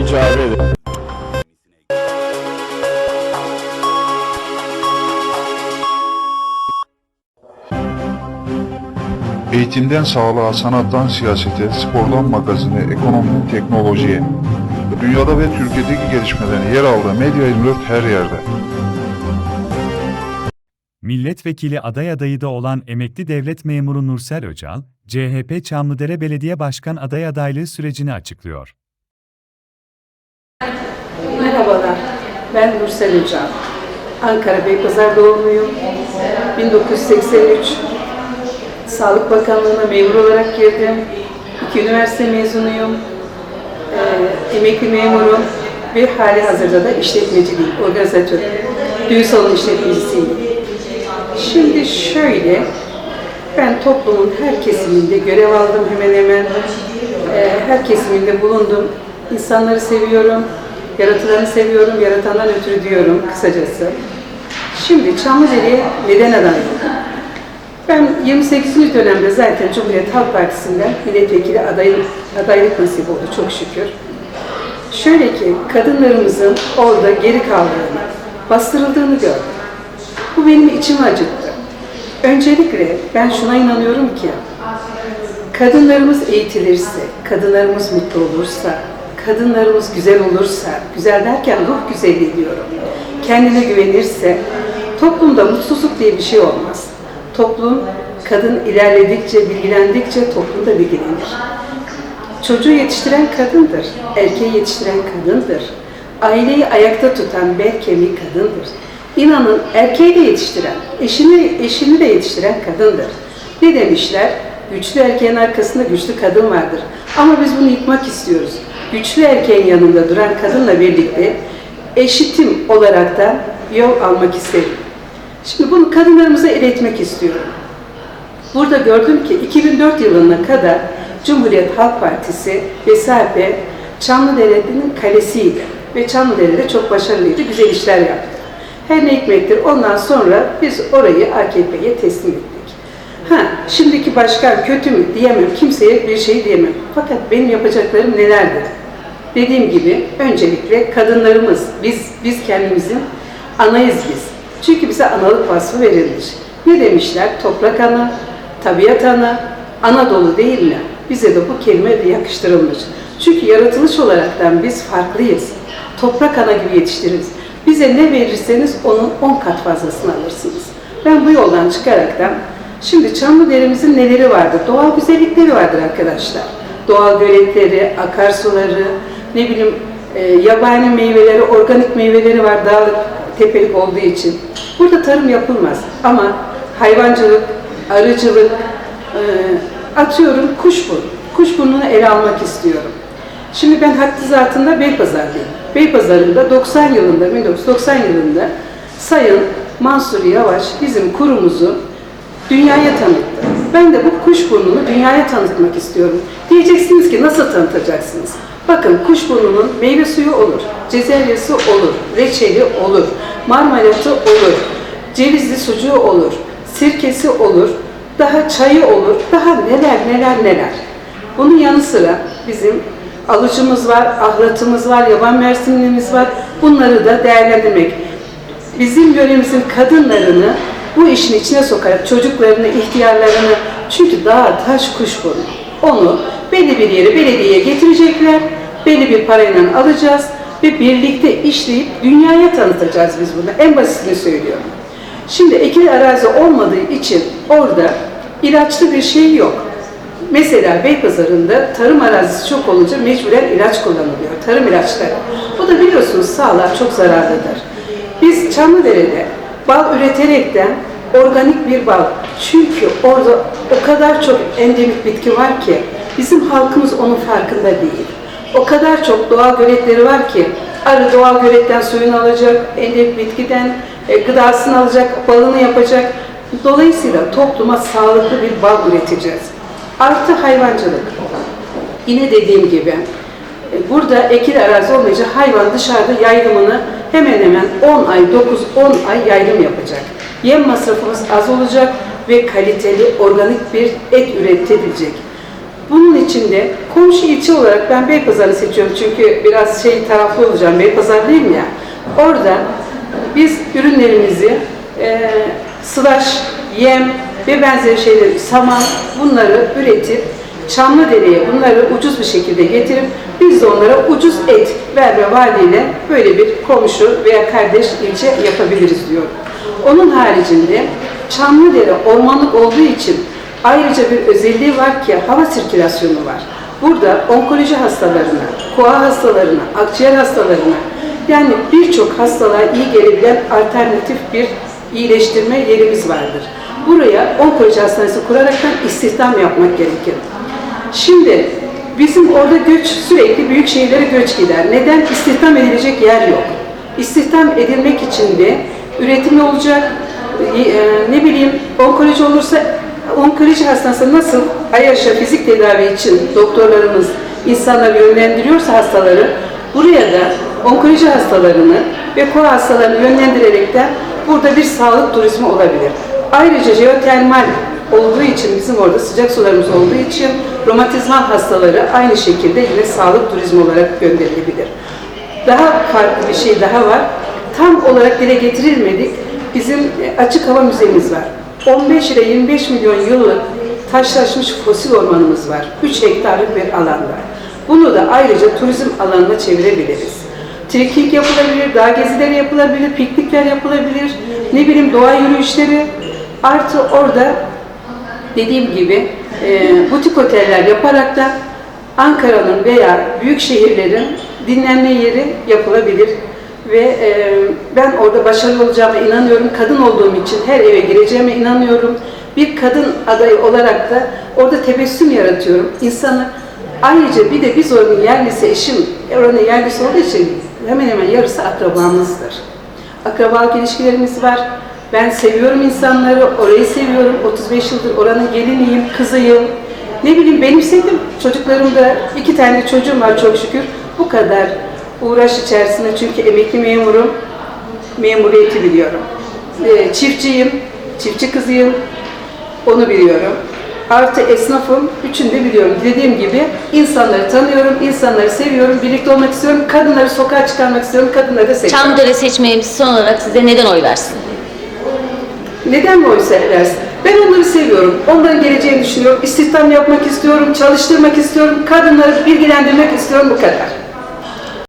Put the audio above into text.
icap eder. Eğitimden sağlığa, sanattan siyasete, spordan magazine, ekonomiden teknolojiye, dünyada ve Türkiye'deki gelişmelerin yer aldığı Medya 24 her yerde. Milletvekili aday adayı da olan emekli devlet memuru Nursel Öcal, CHP Çamlıdere Belediye Başkan aday adaylığı sürecini açıklıyor. Merhabalar, ben Nursel Öcal. Ankara Beypazarı doğumluyum. 1983 Sağlık Bakanlığı'na memur olarak girdim. İki üniversite mezunuyum. Ee, emekli memurum ve hali hazırda da işletmeciliğim, organizatör. Düğün salonu işletmecisiyim. Şimdi şöyle, ben toplumun her kesiminde görev aldım hemen hemen. Ee, her kesiminde bulundum. İnsanları seviyorum, yaratılanı seviyorum, yaratandan ötürü diyorum kısacası. Şimdi Çamlıdere'ye neden aday oldum? Ben 28. dönemde zaten Cumhuriyet Halk Partisi'nden milletvekili adaylık, adaylık nasip oldu çok şükür. Şöyle ki kadınlarımızın orada geri kaldığını, bastırıldığını gördüm. Bu benim içimi acıttı. Öncelikle ben şuna inanıyorum ki kadınlarımız eğitilirse, kadınlarımız mutlu olursa, kadınlarımız güzel olursa, güzel derken ruh güzelliği diyorum, kendine güvenirse toplumda mutsuzluk diye bir şey olmaz. Toplum, kadın ilerledikçe, bilgilendikçe toplum da bilgilenir. Çocuğu yetiştiren kadındır, erkeği yetiştiren kadındır. Aileyi ayakta tutan bel kemiği kadındır. İnanın erkeği de yetiştiren, eşini, eşini de yetiştiren kadındır. Ne demişler? Güçlü erkeğin arkasında güçlü kadın vardır. Ama biz bunu yıkmak istiyoruz. Güçlü erkeğin yanında duran kadınla birlikte eşitim olarak da yol almak isterim. Şimdi bunu kadınlarımıza iletmek istiyorum. Burada gördüm ki 2004 yılına kadar Cumhuriyet Halk Partisi ve SHP Çamlıdere'nin kalesiydi. Ve Çamlıdere'de çok başarılıydı, güzel işler yaptı. Her ne hikmettir ondan sonra biz orayı AKP'ye teslim ettik. Ha, şimdiki başkan kötü mü diyemem, kimseye bir şey diyemem. Fakat benim yapacaklarım nelerdir? Dediğim gibi öncelikle kadınlarımız, biz biz kendimizin anayız biz. Çünkü bize analık vasfı verilmiş. Ne demişler? Toprak ana, tabiat ana, Anadolu değil mi? Bize de bu kelime de yakıştırılmış. Çünkü yaratılış olaraktan biz farklıyız. Toprak ana gibi yetiştiririz. Bize ne verirseniz onun 10 kat fazlasını alırsınız. Ben bu yoldan çıkaraktan Şimdi Çamlıdere'mizin neleri vardır? Doğal güzellikleri vardır arkadaşlar. Doğal göletleri, akarsuları, ne bileyim e, yabani meyveleri, organik meyveleri var dağlık, tepelik olduğu için. Burada tarım yapılmaz ama hayvancılık, arıcılık, e, atıyorum kuşburnu. Kuşburnunu ele almak istiyorum. Şimdi ben hakkı zatında Beypazar'dayım. Beypazarı'nda 90 yılında, 1990 yılında Sayın Mansur Yavaş bizim kurumuzu dünyaya tanıttı. Ben de bu kuşburnunu dünyaya tanıtmak istiyorum. Diyeceksiniz ki nasıl tanıtacaksınız? Bakın kuşburnunun meyve suyu olur, cezelyesi olur, reçeli olur, marmalatı olur, cevizli sucuğu olur, sirkesi olur, daha çayı olur, daha neler neler neler. Bunun yanı sıra bizim alıcımız var, ahlatımız var, yaban mersinimiz var. Bunları da değerlendirmek. Bizim yöremizin kadınlarını bu işin içine sokarak çocuklarını, ihtiyarlarını çünkü dağ, taş, kuşburnu. Onu belli bir yere belediyeye getirecekler, belli bir parayla alacağız ve birlikte işleyip dünyaya tanıtacağız biz bunu. En basitini söylüyorum. Şimdi ekili arazi olmadığı için orada ilaçlı bir şey yok. Mesela Beypazarı'nda tarım arazisi çok olunca mecburen ilaç kullanılıyor, tarım ilaçları. Bu da biliyorsunuz sağlığa çok zararlıdır. Biz Çamlıdere'de bal üreterekten organik bir bal. Çünkü orada o kadar çok endemik bitki var ki bizim halkımız onun farkında değil. O kadar çok doğal göletleri var ki arı doğal göletten suyunu alacak, endemik bitkiden e, gıdasını alacak, balını yapacak. Dolayısıyla topluma sağlıklı bir bal üreteceğiz. Artı hayvancılık. Yine dediğim gibi e, burada ekil arazi olmayınca hayvan dışarıda yaylımını hemen hemen 10 ay, 9-10 ay yaylım yapacak. Yem masrafımız az olacak ve kaliteli, organik bir et üretilebilecek. Bunun içinde komşu ilçe olarak ben Beypazar'ı seçiyorum çünkü biraz şey taraflı olacağım. Beypazarlıyım ya. Orada biz ürünlerimizi e, sılaş, yem ve benzeri şeyleri, saman bunları üretip Çamlıdere'ye bunları ucuz bir şekilde getirip biz de onlara ucuz et verme vaadiyle böyle bir komşu veya kardeş ilçe yapabiliriz diyorum. Onun haricinde Çamlıdere ormanlık olduğu için ayrıca bir özelliği var ki hava sirkülasyonu var. Burada onkoloji hastalarına, koa hastalarına, akciğer hastalarına yani birçok hastalığa iyi gelebilen alternatif bir iyileştirme yerimiz vardır. Buraya onkoloji hastanesi kuraraktan istihdam yapmak gerekir. Şimdi bizim orada göç sürekli büyük şehirlere göç gider. Neden? İstihdam edilecek yer yok. İstihdam edilmek için de üretimi olacak, e, ne bileyim onkoloji olursa onkoloji hastanesi nasıl AYAŞ'a fizik tedavi için doktorlarımız insanları yönlendiriyorsa hastaları buraya da onkoloji hastalarını ve koa hastalarını yönlendirerekten burada bir sağlık turizmi olabilir. Ayrıca jeotermal olduğu için bizim orada sıcak sularımız olduğu için romatizmal hastaları aynı şekilde yine sağlık turizmi olarak gönderilebilir. Daha farklı bir şey daha var. Tam olarak dile getirilmedik. Bizim açık hava müzemiz var. 15 ile 25 milyon yıllık taşlaşmış fosil ormanımız var. 3 hektarlık bir alan var. Bunu da ayrıca turizm alanına çevirebiliriz. Trekking yapılabilir, dağ gezileri yapılabilir, piknikler yapılabilir, ne bileyim doğa yürüyüşleri. Artı orada dediğim gibi e, butik oteller yaparak da Ankara'nın veya büyük şehirlerin dinlenme yeri yapılabilir. Ve e, ben orada başarılı olacağıma inanıyorum. Kadın olduğum için her eve gireceğime inanıyorum. Bir kadın adayı olarak da orada tebessüm yaratıyorum. İnsanı ayrıca bir de biz oranın yerlisi eşim, oranın yerlisi olduğu için hemen hemen yarısı akrabamızdır. Akrabalık ilişkilerimiz var. Ben seviyorum insanları, orayı seviyorum. 35 yıldır oranın geliniyim, kızıyım. Ne bileyim benimsedim. Çocuklarım da iki tane çocuğum var çok şükür. Bu kadar uğraş içerisinde çünkü emekli memurum, memuriyeti biliyorum. Ee, çiftçiyim, çiftçi kızıyım, onu biliyorum. Artı esnafım, üçünü de biliyorum. Dediğim gibi insanları tanıyorum, insanları seviyorum, birlikte olmak istiyorum, kadınları sokağa çıkarmak istiyorum, kadınları da seviyorum. Çamdere seçmenimiz son olarak size neden oy versin? Neden mi oy versin? Ben onları seviyorum. Onların geleceğini düşünüyorum. İstihdam yapmak istiyorum, çalıştırmak istiyorum, kadınları bilgilendirmek istiyorum bu kadar.